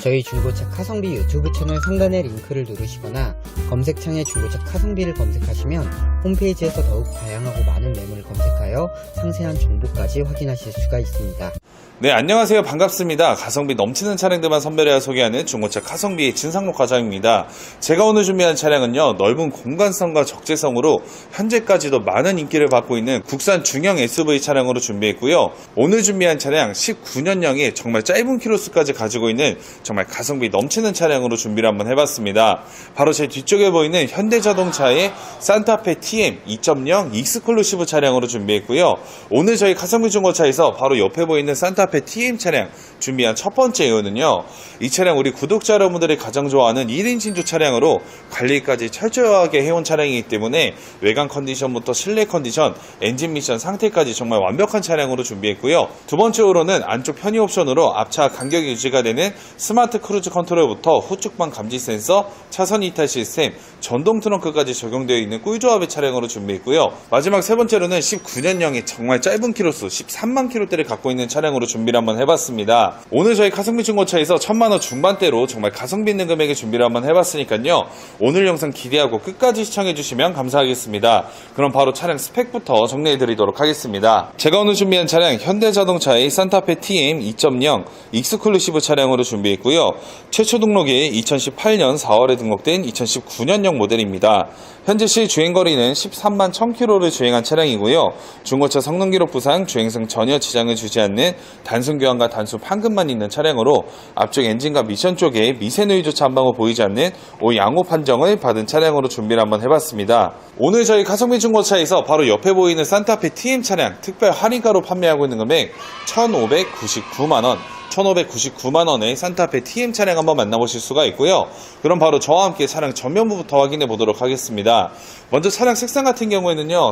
저희 중고차 카성비 유튜브 채널 상단의 링크를 누르시거나 검색창에 중고차 카성비를 검색하시면 홈페이지에서 더욱 다양하고 많은 매물을 검색하여 상세한 정보까지 확인하실 수가 있습니다. 네, 안녕하세요. 반갑습니다. 가성비 넘치는 차량들만 선별해야 소개하는 중고차 가성비의 진상록 과장입니다. 제가 오늘 준비한 차량은요, 넓은 공간성과 적재성으로 현재까지도 많은 인기를 받고 있는 국산 중형 SUV 차량으로 준비했고요. 오늘 준비한 차량 19년형의 정말 짧은 키로수까지 가지고 있는 정말 가성비 넘치는 차량으로 준비를 한번 해봤습니다. 바로 제 뒤쪽에 보이는 현대자동차의 산타페 TM 2.0 익스클루시브 차량으로 준비했고요. 오늘 저희 가성비 중고차에서 바로 옆에 보이는 산타페 TM 차량 준비한 첫 번째 이유는요. 이 차량 우리 구독자 여러분들이 가장 좋아하는 1인 신조 차량으로 관리까지 철저하게 해온 차량이기 때문에 외관 컨디션부터 실내 컨디션, 엔진 미션 상태까지 정말 완벽한 차량으로 준비했고요. 두 번째로는 안쪽 편의 옵션으로 앞차 간격 유지가 되는 스마트 크루즈 컨트롤부터 후측방 감지 센서, 차선 이탈 시스템, 전동 트렁크까지 적용되어 있는 꿀조합의 차량으로 준비했고요. 마지막 세 번째로는 19년형의 정말 짧은 키로수 13만 킬로대를 갖고 있는 차량으로 준비를 한번 해봤습니다. 오늘 저희 가성비 중고차에서 천만 원 중반대로 정말 가성비 있는 금액의 준비를 한번 해봤으니까요. 오늘 영상 기대하고 끝까지 시청해주시면 감사하겠습니다. 그럼 바로 차량 스펙부터 정리해드리도록 하겠습니다. 제가 오늘 준비한 차량 현대자동차의 산타페 TM 2.0 익스클루시브 차량으로 준비했고요. 최초 등록이 2018년 4월에 등록된 2019년형 모델입니다. 현재 시 주행거리는 13만 1000km를 주행한 차량이고요. 중고차 성능 기록 부상, 주행성 전혀 지장을 주지 않는 단순 교환과 단순 판금만 있는 차량으로 앞쪽 엔진과 미션 쪽에 미세 누이조차 한 방울 보이지 않는 오 양호 판정을 받은 차량으로 준비를 한번 해봤습니다. 오늘 저희 가성비 중고차에서 바로 옆에 보이는 산타페 TM 차량 특별 할인가로 판매하고 있는 금액 1,599만원 1,599만원의 산타페 TM 차량 한번 만나보실 수가 있고요. 그럼 바로 저와 함께 차량 전면부부터 확인해 보도록 하겠습니다. 먼저 차량 색상 같은 경우에는요,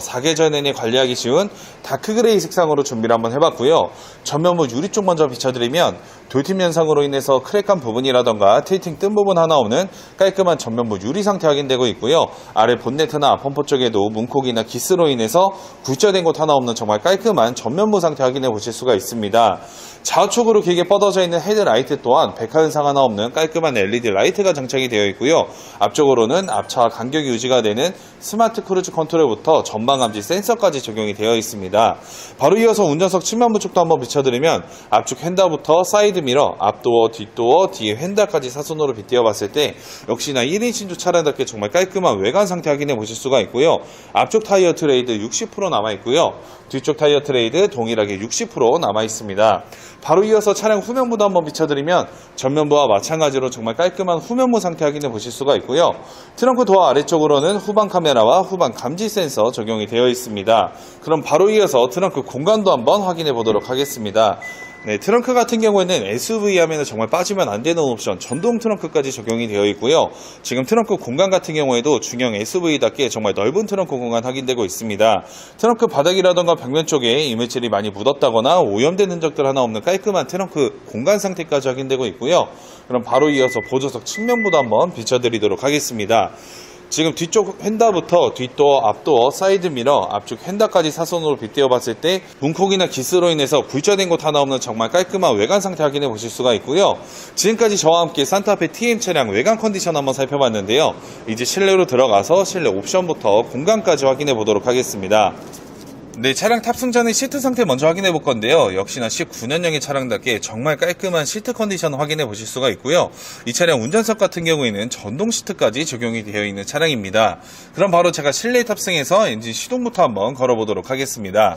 내내 관리하기 쉬운 다크그레이 색상으로 준비를 한번 해봤고요. 전면부 유리 쪽 먼저 비춰드리면 돌팀 현상으로 인해서 크랙한 부분이라던가 틸팅 뜬 부분 하나 없는 깔끔한 전면부 유리 상태 확인되고 있고요. 아래 본네트나 범퍼 쪽에도 문콕이나 기스로 인해서 굴절된 곳 하나 없는 정말 깔끔한 전면부 상태 확인해 보실 수가 있습니다. 좌우측으로 길게 뻗어져 있는 헤드라이트 또한 백화 현상 하나 없는 깔끔한 LED 라이트가 장착이 되어 있고요. 앞쪽으로는 앞차와 간격이 유지가 되는 스마트 크루즈 컨트롤부터 전방 감지 센서까지 적용이 되어 있습니다. 바로 이어서 운전석 측면부 쪽도 한번 비춰드리면 앞쪽 휀다부터 사이드 미러, 앞도어, 뒷도어, 뒤에 휀다까지 사선으로 빗대어 봤을 때 역시나 1인 신조 차량답게 정말 깔끔한 외관 상태 확인해 보실 수가 있고요. 앞쪽 타이어 트레이드 60% 남아 있고요. 뒤쪽 타이어 트레이드 동일하게 60% 남아 있습니다. 바로 이어서 차량 후면부도 한번 비춰드리면 전면부와 마찬가지로 정말 깔끔한 후면부 상태 확인해 보실 수가 있고요. 트렁크 도어 아래쪽으로는 후방 카메라와 후방 감지 센서 적용이 되어 있습니다. 그럼 바로 이어서 트렁크 공간도 한번 확인해 보도록 하겠습니다. 네, 트렁크 같은 경우에는 SUV 하면 정말 빠지면 안 되는 옵션 전동 트렁크까지 적용이 되어 있고요. 지금 트렁크 공간 같은 경우에도 중형 SUV답게 정말 넓은 트렁크 공간 확인되고 있습니다. 트렁크 바닥이라던가 벽면 쪽에 이물질이 많이 묻었다거나 오염된 흔적들 하나 없는 깔끔한 트렁크 공간 상태까지 확인되고 있고요. 그럼 바로 이어서 보조석 측면부도 한번 비춰드리도록 하겠습니다. 지금 뒤쪽 휀다부터 뒷도어, 앞도어, 사이드 미러, 앞쪽 휀다까지 사선으로 빗대어 봤을 때 문콕이나 기스로 인해서 굴절된 곳 하나 없는 정말 깔끔한 외관 상태 확인해 보실 수가 있고요. 지금까지 저와 함께 산타페 TM 차량 외관 컨디션 한번 살펴봤는데요. 이제 실내로 들어가서 실내 옵션부터 공간까지 확인해 보도록 하겠습니다. 네, 차량 탑승 전에 시트 상태 먼저 확인해 볼 건데요. 역시나 19년형의 차량답게 정말 깔끔한 시트 컨디션 확인해 보실 수가 있고요. 이 차량 운전석 같은 경우에는 전동 시트까지 적용이 되어 있는 차량입니다. 그럼 바로 제가 실내 탑승해서 엔진 시동부터 한번 걸어보도록 하겠습니다.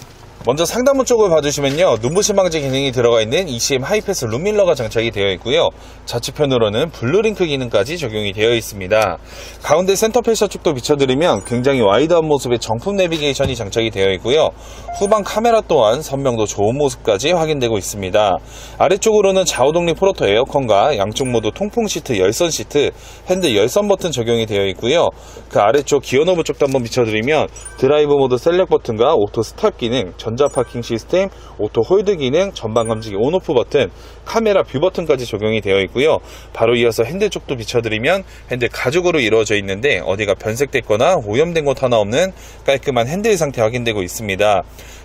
먼저 상단부 쪽을 봐주시면요. 눈부신 방지 기능이 들어가 있는 ECM 하이패스 룸밀러가 장착이 되어 있고요. 좌측편으로는 블루링크 기능까지 적용이 되어 있습니다. 가운데 센터 패셔 쪽도 비춰드리면 굉장히 와이드한 모습의 정품 내비게이션이 장착이 되어 있고요. 후방 카메라 또한 선명도 좋은 모습까지 확인되고 있습니다. 아래쪽으로는 좌우 독립 프로토 에어컨과 양쪽 모두 통풍 시트 열선 시트 핸들 열선 버튼 적용이 되어 있고요. 그 아래쪽 기어 노브 쪽도 한번 비춰드리면 드라이브 모드 셀렉 버튼과 오토 스탑 기능 전 전자 파킹 시스템, 오토 홀드 기능, 전방 감지기 온오프 버튼, 카메라 뷰 버튼까지 적용이 되어 있고요. 바로 이어서 핸들 쪽도 비춰드리면 핸들 가죽으로 이루어져 있는데 어디가 변색됐거나 오염된 곳 하나 없는 깔끔한 핸들 상태 확인되고 있습니다.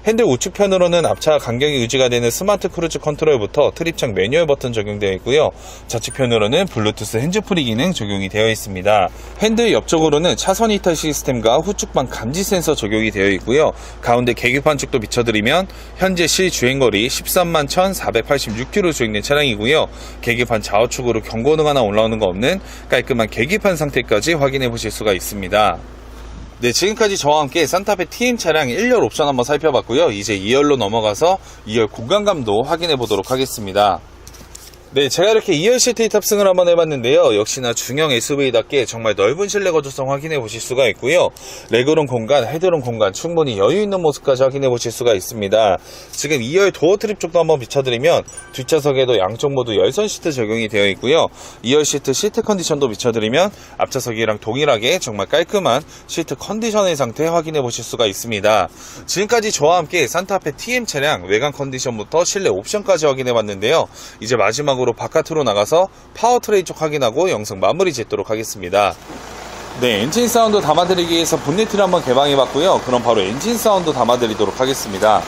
핸들 우측편으로는 앞차 간격이 유지가 되는 스마트 크루즈 컨트롤부터 트립창 매뉴얼 버튼 적용되어 있고요. 좌측편으로는 블루투스 핸즈프리 기능 적용이 되어 있습니다. 핸들 옆쪽으로는 차선 이탈 시스템과 후측방 감지 센서 적용이 되어 있고요. 가운데 계기판 쪽도 비춰 드리면 현재 시 주행거리 13만 1,486km 주행된 차량이고요. 계기판 좌우측으로 경고등 하나 올라오는 거 없는 깔끔한 계기판 상태까지 확인해 보실 수가 있습니다. 네, 지금까지 저와 함께 산타페 TM 차량 1열 옵션 한번 살펴봤고요. 이제 2열로 넘어가서 2열 공간감도 확인해 보도록 하겠습니다. 네, 제가 이렇게 2열 시트에 탑승을 한번 해봤는데요. 역시나 중형 SUV답게 정말 넓은 실내 거주성 확인해 보실 수가 있고요. 레그룸 공간, 헤드룸 공간 충분히 여유 있는 모습까지 확인해 보실 수가 있습니다. 지금 2열 도어 트립 쪽도 한번 비춰드리면 뒷좌석에도 양쪽 모두 열선 시트 적용이 되어 있고요. 2열 시트 시트 컨디션도 비춰드리면 앞좌석이랑 동일하게 정말 깔끔한 시트 컨디션의 상태 확인해 보실 수가 있습니다. 지금까지 저와 함께 산타페 TM 차량 외관 컨디션부터 실내 옵션까지 확인해 봤는데요. 이제 마지막 으로 바깥으로 나가서 파워트레인 쪽 확인하고 영상 마무리 짓도록 하겠습니다. 네, 엔진 사운드 담아드리기 위해서 본네트를 한번 개방해 봤고요. 그럼 바로 엔진 사운드 담아드리도록 하겠습니다.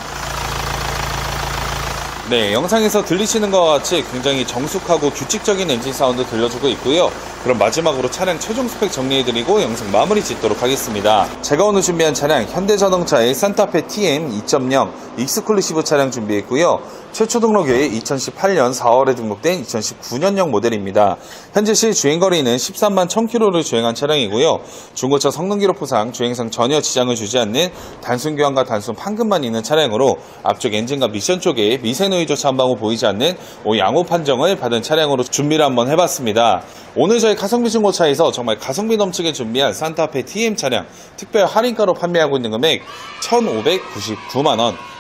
네, 영상에서 들리시는 것과 같이 굉장히 정숙하고 규칙적인 엔진 사운드 들려주고 있고요. 그럼 마지막으로 차량 최종 스펙 정리해드리고 영상 마무리 짓도록 하겠습니다. 제가 오늘 준비한 차량 현대자동차의 산타페 TM 2.0 익스클루시브 차량 준비했고요. 최초 등록일 2018년 4월에 등록된 2019년형 모델입니다. 현재 시 주행거리는 13만 1000km를 주행한 차량이고요. 중고차 성능 기록부상 주행상 전혀 지장을 주지 않는 단순 교환과 단순 판금만 있는 차량으로 앞쪽 엔진과 미션 쪽에 미세노이즈 한방울 보이지 않는 오 양호 판정을 받은 차량으로 준비를 한번 해봤습니다. 오늘 저희 가성비 중고차에서 정말 가성비 넘치게 준비한 산타페 TM 차량 특별 할인가로 판매하고 있는 금액 1,599만원